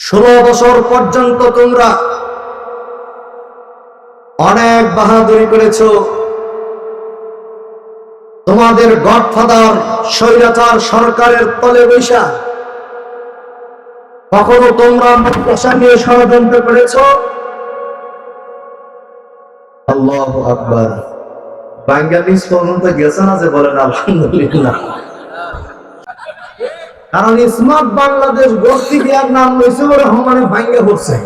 ষোলো বছর পর্যন্ত তোমরা অনেক বাহাদুরি করেছ। তোমাদের গডফাদার স্বৈরাচার সরকারের তলে বৈশা। কখনো তোমরা মাদ্রাসা নিয়ে ষড়যন্ত্র করেছ? আল্লাহ আকবার। বাংলাদেশ পর্যন্ত গেছে না যে বলেন আলহামদুলিল্লাহ। কারণ স্মার্ট বাংলাদেশ গোষ্ঠী দেওয়ার নাম লইছে বলে মানে ভাঙ্গে পড়ছে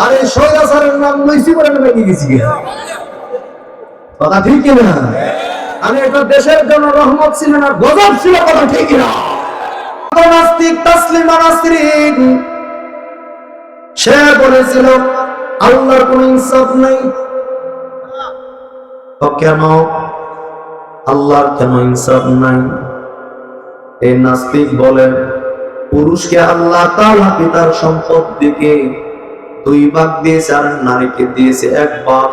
আর এই সৈরাচারের নাম লইছি বলে ভেঙে গেছি কথা ঠিক কিনা? আমি একটা দেশের জন্য রহমত ছিল না, গজব ছিল কথা ঠিক কিনা? নাস্তিক, তাসলিমা নাসরিন, সে বলেছিল, আল্লাহর কোন ইনসাফ নাই। তো কেন? আল্লাহর কেন ইনসাফ নাই। এই নাস্তিক বলেন, পুরুষকে আল্লাহ তাআলা পিতার সম্পদ দিকে দুই ভাগ দিয়েছে আর নারীকে দিয়েছে এক ভাগ।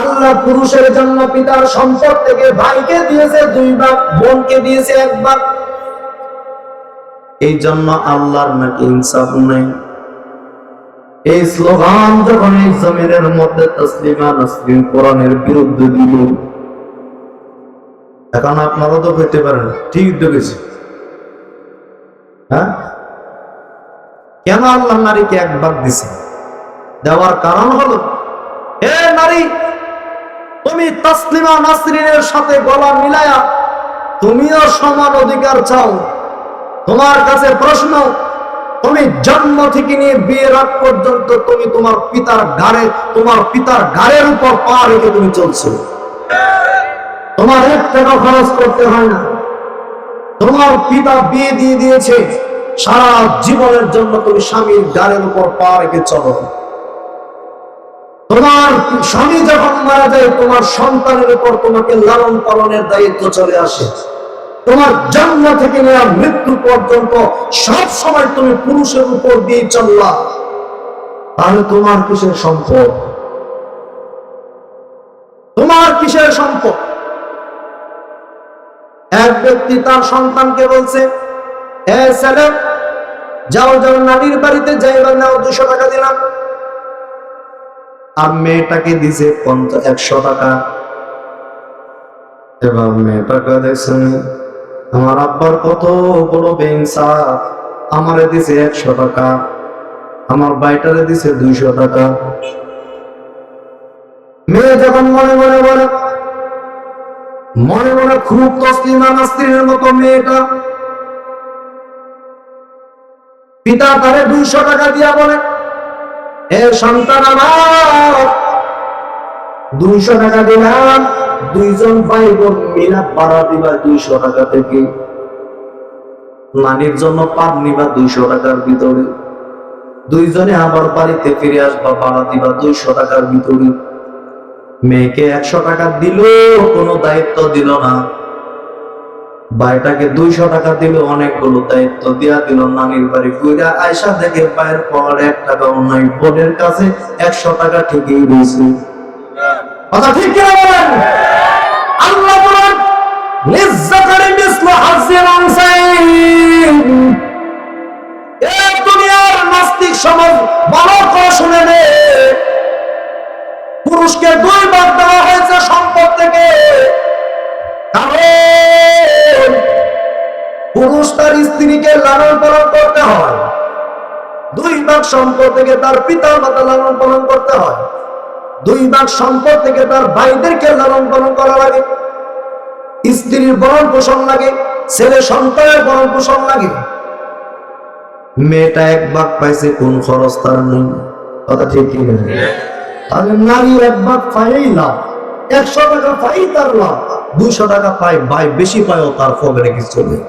আল্লাহ পুরুষের পিতার সম্পদ থেকে ভাইকে দিয়েছে দুই ভাগ, বোনকে দিয়েছে এক এই জন্য আল্লাহর নাকি ইনসাফ নাই। এই স্লোগান যখন এই জমিনের মধ্যে তসলিমা নাসরিন কোরআনের বিরুদ্ধে দিল, এখন আপনারা তো হইতে পারেন, ঠিক দেখেছি। হ্যাঁ? কেন আল্লাহ নারীকে এক ভাগ দিছে? দেওয়ার কারণ হলো, হে নারী, তুমি তসলিমা নাসরিনের সাথে গলা মিলায়া তুমিও সমান অধিকার চাও। তোমার কাছে প্রশ্ন তুমি জন্ম থেকে নিয়ে বিয়ে রাত পর্যন্ত তুমি তোমার পিতার তোমার পিতার উপর পা রেখে তুমি চলছো। তোমার এক টাকা খরচ করতে হয় না। তোমার পিতা বিয়ে দিয়ে দিয়েছে। সারা জীবনের জন্য তুমি স্বামীর গাড়ের উপর পা রেখে চলো। তোমার স্বামী যখন মারা যায়, তোমার সন্তানের উপর তোমাকে লালন পালনের দায়িত্ব চলে আসে। তোমার জন্ম থেকে নেওয়া মৃত্যু পর্যন্ত সব সময় তুমি পুরুষের উপর দিয়ে চললা। তাহলে তোমার কিসের সম্পদ? তোমার কিসের সম্পদ? এক ব্যক্তি তার সন্তানকে বলছে যাও যাও, নানির বাড়িতে যাইবা নাও দুশো টাকা দিলাম। আর মেয়েটাকে দিছে পঞ্চাশ, একশো টাকা। এবার মেয়েটাকে দেখছেন আমার আব্বার কত বড় বেংসা আমারে দিছে একশো টাকা। আমার বাইটারে দিছে দুইশো টাকা। মেয়ে যখন মনে মনে বলে, মনে মনে খুব তসলিমা নাস্তিনের মতো মেয়েটা। পিতা তারে দুইশো টাকা দিয়া বলে, এ সন্তান আমার, দুইশো টাকা দিলাম। দুইজন ভাই বোন মিলা ভাড়া দিবা দুইশো টাকা থেকে। নানির জন্য পার নিবা দুইশো টাকার ভিতরে। দুইজনে আবার বাড়িতে ফিরে আসবা, ভাড়া দিবা দুইশো টাকার ভিতরে। মেয়েকে একশো টাকা দিল, কোনো দায়িত্ব দিল না। ভাইটাকে দুইশো টাকা দিল, অনেকগুলো দায়িত্ব দিয়া দিল। নানির বাড়ি ঘুরে আয়সা দেখে পায়ের পর এক টাকাও নাই। বোনের কাছে একশো টাকা ঠিকই রয়েছে। কথা ঠিক কিনা পুরুষকে দুই ভাগ দেওয়া হয়েছে সম্পদ থেকে। কারণ পুরুষ তার স্ত্রীকে লালন পালন করতে হয়। দুই ভাগ সম্পদ থেকে তার পিতা মাতা লালন পালন করতে হয়। দুই ভাগ সম্পদ থেকে তার ভাইদেরকে লালন পালন করা লাগে। স্ত্রীর বরণ পোষণ লাগে, ছেলে সন্তানের বরণ পোষণ লাগে। মেয়েটা এক ভাগ পাইছে, কোন খরচ তার নেই। কথা ঠিক কি তাহলে নারী এক ভাগ পাইই লাভ, একশো টাকা পাই তার লাভ, দুইশো টাকা পাই ভাই বেশি পায়ও তার ফগরে কিছু নেই।